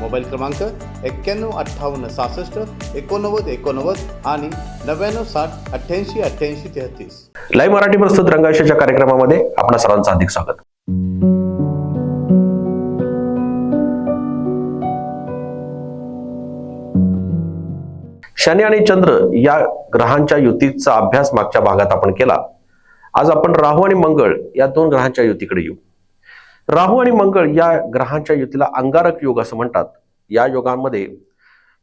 Mobile क्रमांक एक्क्याण्णव अठ्ठावन्न सहासष्ट एकोणनव्वद एकोणनव्वद आणि नव्याण्णव साठ अठ्ठ्याऐंशी अठ्ठ्याऐंशी तेहतीस. लाईव्ह मराठी प्रस्तुत रंगाविषयाच्या कार्यक्रमामध्ये आपणा सर्वांचं अधिक स्वागत. शनी आणि चंद्र या ग्रहांच्या युतीचा अभ्यास मागच्या भागात आपण केला. आज आपण राहू आणि मंगळ या दोन ग्रहांच्या युतीकडे येऊ. राहू आणि मंगळ या ग्रहांच्या युतीला अंगारक योग असं म्हणतात. या योगांमध्ये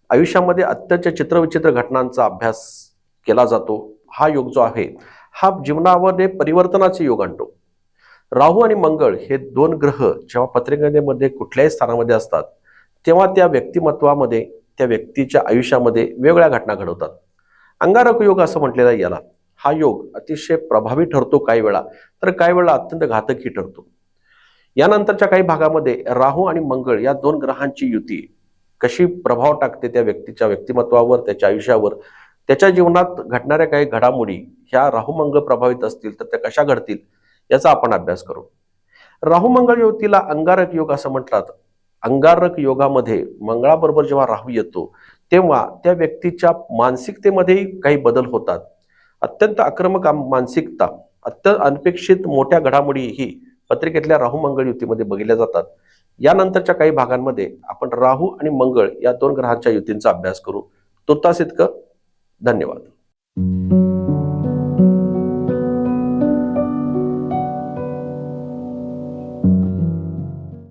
आयुष्यामध्ये अत्यंत चित्रविचित्र घटनांचा अभ्यास केला जातो. हा योग जो आहे हा जीवनामध्ये परिवर्तनाचे योग आणतो. राहू आणि मंगळ हे दोन ग्रह जेव्हा पत्रिकेमध्ये कुठल्याही स्थानामध्ये असतात तेव्हा त्या व्यक्तिमत्वामध्ये त्या व्यक्तीच्या आयुष्यामध्ये वेगळ्या घटना घडवतात. अंगारक योग असं म्हटलेलं आहे याला. हा योग अतिशय प्रभावी ठरतो काही वेळा. तर काही वेळा अत्यंत घातकही ठरतो. यानंतरच्या काही भागामध्ये राहू आणि मंगळ या दोन ग्रहांची युती कशी प्रभाव टाकते त्या व्यक्तीच्या व्यक्तिमत्वावर त्याच्या आयुष्यावर त्याच्या जीवनात घडणाऱ्या काही घडामोडी ह्या राहू मंगळ प्रभावित असतील तर त्या कशा घडतील याचा आपण अभ्यास करू. राहू मंगळ युतीला अंगारक योग असं म्हणतात अंगारक योगामध्ये मंगळाबरोबर जेव्हा राहू येतो तेव्हा त्या व्यक्तीच्या मानसिकतेमध्येही काही बदल होतात. अत्यंत आक्रमक मानसिकता अत्यंत अनपेक्षित मोठ्या घडामोडी ही पत्रिकेतल्या राहू मंगळ युतीमध्ये बघितल्या जातात. यानंतरच्या काही भागांमध्ये आपण राहू आणि मंगळ या दोन ग्रहांच्या युतींचा अभ्यास करू. तुर्तास इतकं. धन्यवाद.